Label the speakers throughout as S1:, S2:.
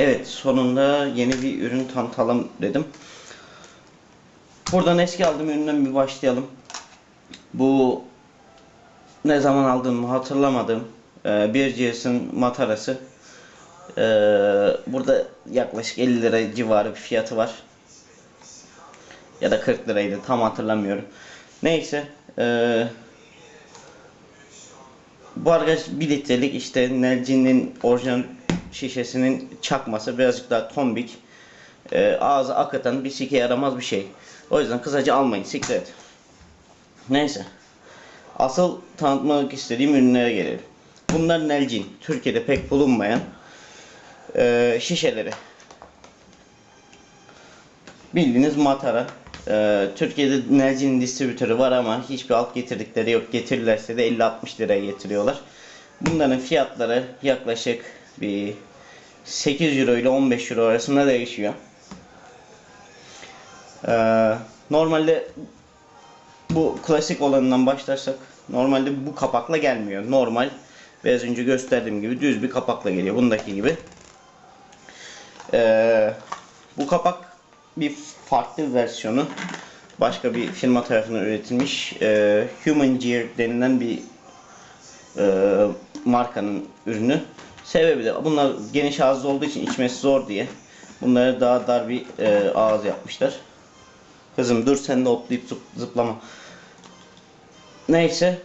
S1: Evet sonunda yeni bir ürün tanıtalım dedim. Buradan eski aldığım üründen bir başlayalım. Bu ne zaman aldığımı hatırlamadım. Ee, bir GS'in matarası. Ee, burada yaklaşık 50 lira civarı bir fiyatı var. Ya da 40 liraydı tam hatırlamıyorum. Neyse. Ee, bu arkadaş 1 litrelik işte Nelcin'in orijinal şişesinin çakması birazcık daha tombik. Ee, ağzı akıtan bir sike yaramaz bir şey. O yüzden kısaca almayın siklet. Neyse. Asıl tanıtmak istediğim ürünlere gelelim. Bunlar Nelcin. Türkiye'de pek bulunmayan e, şişeleri. Bildiğiniz matara. E, Türkiye'de Nelcin'in distribütörü var ama hiçbir alt getirdikleri yok. Getirirlerse de 50-60 liraya getiriyorlar. Bunların fiyatları yaklaşık bir 8 euro ile 15 euro arasında değişiyor. Ee, normalde bu klasik olanından başlarsak normalde bu kapakla gelmiyor. Normal biraz önce gösterdiğim gibi düz bir kapakla geliyor. Bundaki gibi. Ee, bu kapak bir farklı versiyonu. Başka bir firma tarafından üretilmiş. Ee, Human Gear denilen bir e, markanın ürünü. Sebebi de bunlar geniş ağızlı olduğu için içmesi zor diye. Bunları daha dar bir e, ağız yapmışlar. Kızım dur sen de hoplayıp zıp- zıplama. Neyse.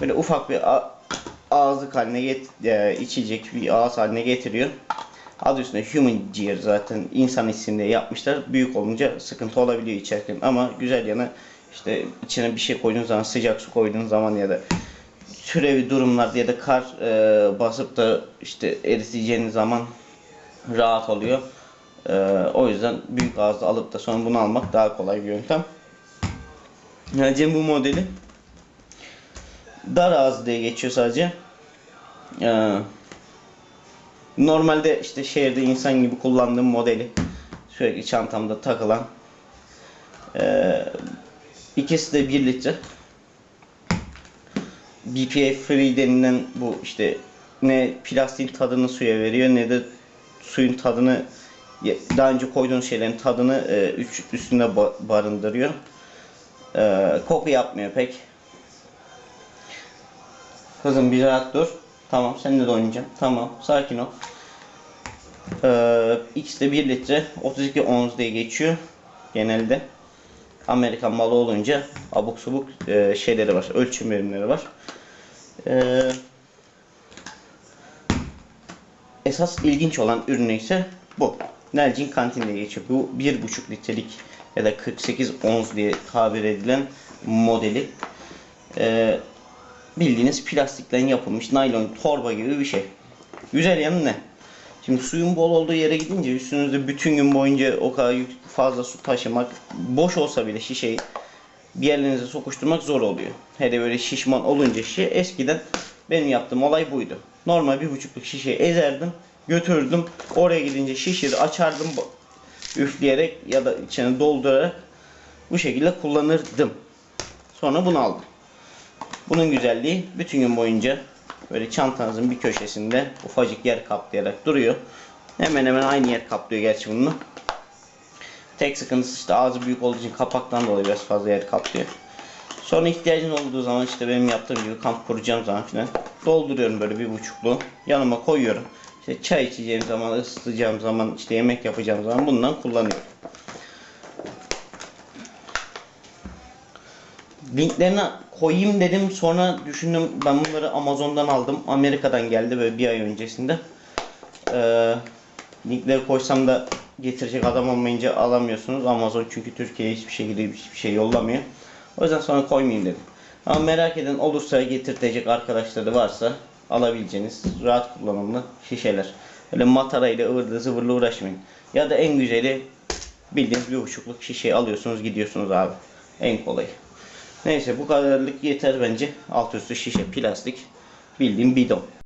S1: Böyle ufak bir ağızlık haline get e, içecek bir ağız haline getiriyor. Adı üstünde Human Gear zaten insan isimli yapmışlar. Büyük olunca sıkıntı olabiliyor içerken ama güzel yanı işte içine bir şey koyduğun zaman sıcak su koyduğun zaman ya da türevi durumlarda ya da kar e, basıp da işte eriteceğiniz zaman rahat oluyor. E, o yüzden büyük ağızda alıp da sonra bunu almak daha kolay bir yöntem. Cem bu modeli dar ağız diye geçiyor sadece. E, normalde işte şehirde insan gibi kullandığım modeli sürekli çantamda takılan e, ikisi de 1 litre. BPA free denilen bu işte ne plastiğin tadını suya veriyor ne de suyun tadını daha önce koyduğunuz şeylerin tadını e, üç, üstünde ba- barındırıyor. E, koku yapmıyor pek. Kızım bir rahat dur. Tamam seninle de oynayacağım. Tamam sakin ol. E, ikisi de 1 litre 32 ons diye geçiyor genelde. Amerikan malı olunca abuk subuk e, şeyleri var. Ölçüm birimleri var. E, esas ilginç olan ürünü ise bu. Nelcin kantin diye geçiyor. Bu 1,5 litrelik ya da 48 ons diye tabir edilen modeli. E, bildiğiniz plastikten yapılmış naylon torba gibi bir şey. Güzel yanı ne? Şimdi suyun bol olduğu yere gidince üstünüzde bütün gün boyunca o kadar fazla su taşımak boş olsa bile şişeyi bir yerlerinize sokuşturmak zor oluyor. Hele böyle şişman olunca şişe eskiden benim yaptığım olay buydu. Normal bir buçukluk şişeyi ezerdim, götürdüm. Oraya gidince şişeyi açardım üfleyerek ya da içine doldurarak bu şekilde kullanırdım. Sonra bunu aldım. Bunun güzelliği bütün gün boyunca böyle çantanızın bir köşesinde ufacık yer kaplayarak duruyor. Hemen hemen aynı yer kaplıyor gerçi bunu. Tek sıkıntısı işte ağzı büyük olduğu için kapaktan dolayı biraz fazla yer kaplıyor. Sonra ihtiyacın olduğu zaman işte benim yaptığım gibi kamp kuracağım zaman filan dolduruyorum böyle bir buçuklu. Yanıma koyuyorum. İşte çay içeceğim zaman, ısıtacağım zaman, işte yemek yapacağım zaman bundan kullanıyorum. Linklerini koyayım dedim sonra düşündüm ben bunları Amazon'dan aldım. Amerika'dan geldi böyle bir ay öncesinde. Ee, linkleri koysam da getirecek adam olmayınca alamıyorsunuz. Amazon çünkü Türkiye'ye hiçbir şekilde hiçbir şey yollamıyor. O yüzden sonra koymayayım dedim. Ama merak eden olursa getirtecek arkadaşları varsa alabileceğiniz rahat kullanımlı şişeler. Öyle matara ile ıvırlı zıvırlı uğraşmayın. Ya da en güzeli bildiğiniz bir buçukluk şişeyi alıyorsunuz gidiyorsunuz abi. En kolayı. Neyse bu kadarlık yeter bence. Alt üstü şişe plastik. Bildiğim bidon.